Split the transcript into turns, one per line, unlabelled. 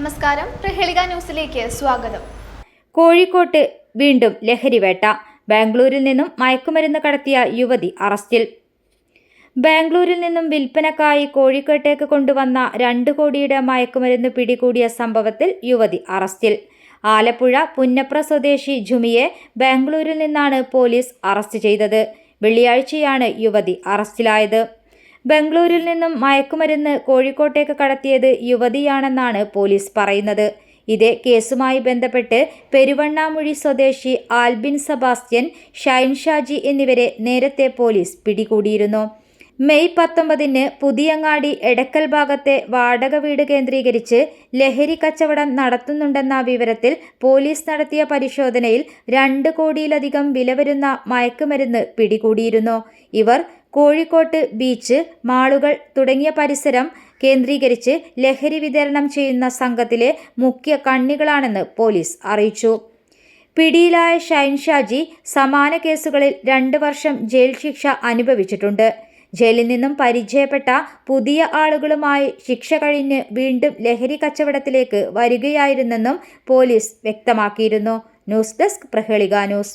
നമസ്കാരം. പ്രഹേളിക ന്യൂസിലേക്ക് സ്വാഗതം.
കോഴിക്കോട്ട് വീണ്ടും ലഹരിവേട്ട. ബാംഗ്ലൂരിൽ നിന്നും മയക്കുമരുന്ന് കടത്തിയ യുവതി അറസ്റ്റിൽ. ബാംഗ്ലൂരിൽ നിന്നും വിൽപ്പനക്കായി കോഴിക്കോട്ടേക്ക് കൊണ്ടുവന്ന രണ്ട് കോടിയുടെ മയക്കുമരുന്ന് പിടികൂടിയ സംഭവത്തിൽ യുവതി അറസ്റ്റിൽ. ആലപ്പുഴ പുന്നപ്ര സ്വദേശി ജുമിയെ ബാംഗ്ലൂരിൽ നിന്നാണ് പോലീസ് അറസ്റ്റ് ചെയ്തത്. വെള്ളിയാഴ്ചയാണ് യുവതി അറസ്റ്റിലായത്. ബംഗളൂരിൽ നിന്നും മയക്കുമരുന്ന് കോഴിക്കോട്ടേക്ക് കടത്തിയത് യുവതിയാണെന്നാണ് പോലീസ് പറയുന്നത്. ഇതേ കേസുമായി ബന്ധപ്പെട്ട് പെരുവണ്ണാമുഴി സ്വദേശി ആൽബിൻ സബാസ്റ്റ്യൻ ഷൈൻ ഷാജി എന്നിവരെ നേരത്തെ പോലീസ് പിടികൂടിയിരുന്നു. മെയ് പത്തൊമ്പതിന് പുതിയങ്ങാടി എടക്കൽ ഭാഗത്തെ വാടക വീട് കേന്ദ്രീകരിച്ച് ലഹരി കച്ചവടം നടത്തുന്നുണ്ടെന്ന വിവരത്തിൽ പോലീസ് നടത്തിയ പരിശോധനയിൽ രണ്ട് കോടിയിലധികം വില വരുന്ന മയക്കുമരുന്ന് പിടികൂടിയിരുന്നു. ഇവർ കോഴിക്കോട്ട് ബീച്ച് മാളുകൾ തുടങ്ങിയ പരിസരം കേന്ദ്രീകരിച്ച് ലഹരി വിതരണം ചെയ്യുന്ന സംഘത്തിലെ മുഖ്യ കണ്ണികളാണെന്ന് പോലീസ് അറിയിച്ചു. പിടിയിലായ ഷൈൻ ഷാജി സമാന കേസുകളിൽ രണ്ട് വർഷം ജയിൽ ശിക്ഷ അനുഭവിച്ചിട്ടുണ്ട്. ജയിലിൽ നിന്നും പരിചയപ്പെട്ട പുതിയ ആളുകളുമായി ശിക്ഷ കഴിഞ്ഞ് വീണ്ടും ലഹരി കച്ചവടത്തിലേക്ക് വരികയായിരുന്നെന്നും പോലീസ് വ്യക്തമാക്കിയിരുന്നു. News desk Prahelika news.